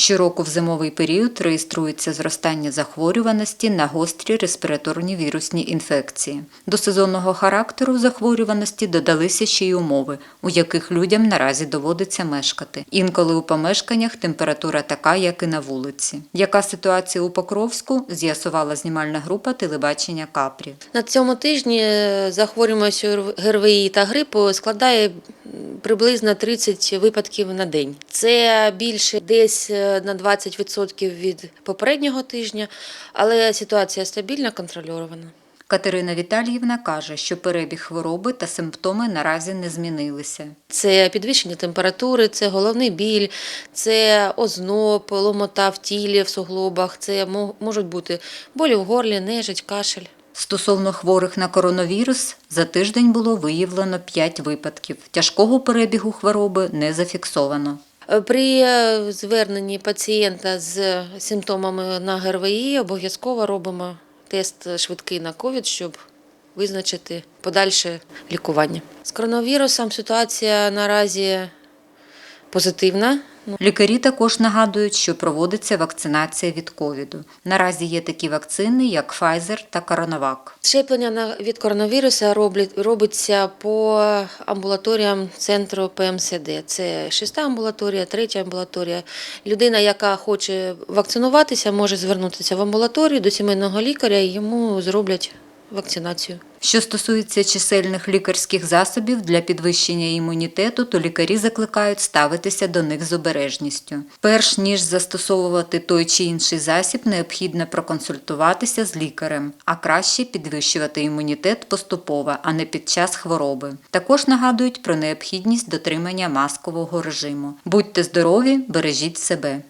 Щороку в зимовий період реєструється зростання захворюваності на гострі респіраторні вірусні інфекції. До сезонного характеру захворюваності додалися ще й умови, у яких людям наразі доводиться мешкати. Інколи у помешканнях температура така, як і на вулиці. Яка ситуація у Покровську, з'ясувала знімальна група телебачення Капрі. На цьому тижні е, захворюваність ГРВІ та грипу складає приблизно 30 випадків на день. Це більше десь е, на 20% від попереднього тижня, але ситуація стабільна, контрольована. Катерина Віталіївна каже, що перебіг хвороби та симптоми наразі не змінилися. Це підвищення температури, це головний біль, це озноб, ломота в тілі, в суглобах, це можуть бути болі в горлі, нежить, кашель. Стосовно хворих на коронавірус, за тиждень було виявлено 5 випадків. Тяжкого перебігу хвороби не зафіксовано. При е, зверненні пацієнта з симптомами на ГРВІ обов'язково робимо тест швидкий на ковід, щоб визначити подальше лікування. З коронавірусом ситуація наразі позитивна. Лікарі також нагадують, що проводиться вакцинація від ковіду. Наразі є такі вакцини, як Pfizer та CoronaVac. Щеплення від коронавіруса робиться по амбулаторіям центру ПМСД. Це шеста амбулаторія, третя амбулаторія. Людина, яка хоче вакцинуватися, може звернутися в амбулаторію до сімейного лікаря і йому зроблять вакцинацію. Що стосується чисельних лікарських засобів для підвищення імунітету, то лікарі закликають ставитися до них з обережністю. Перш ніж застосовувати той чи інший засіб, необхідно проконсультуватися з лікарем, а краще підвищувати імунітет поступово, а не під час хвороби. Також нагадують про необхідність дотримання маскового режиму. Будьте здорові, бережіть себе.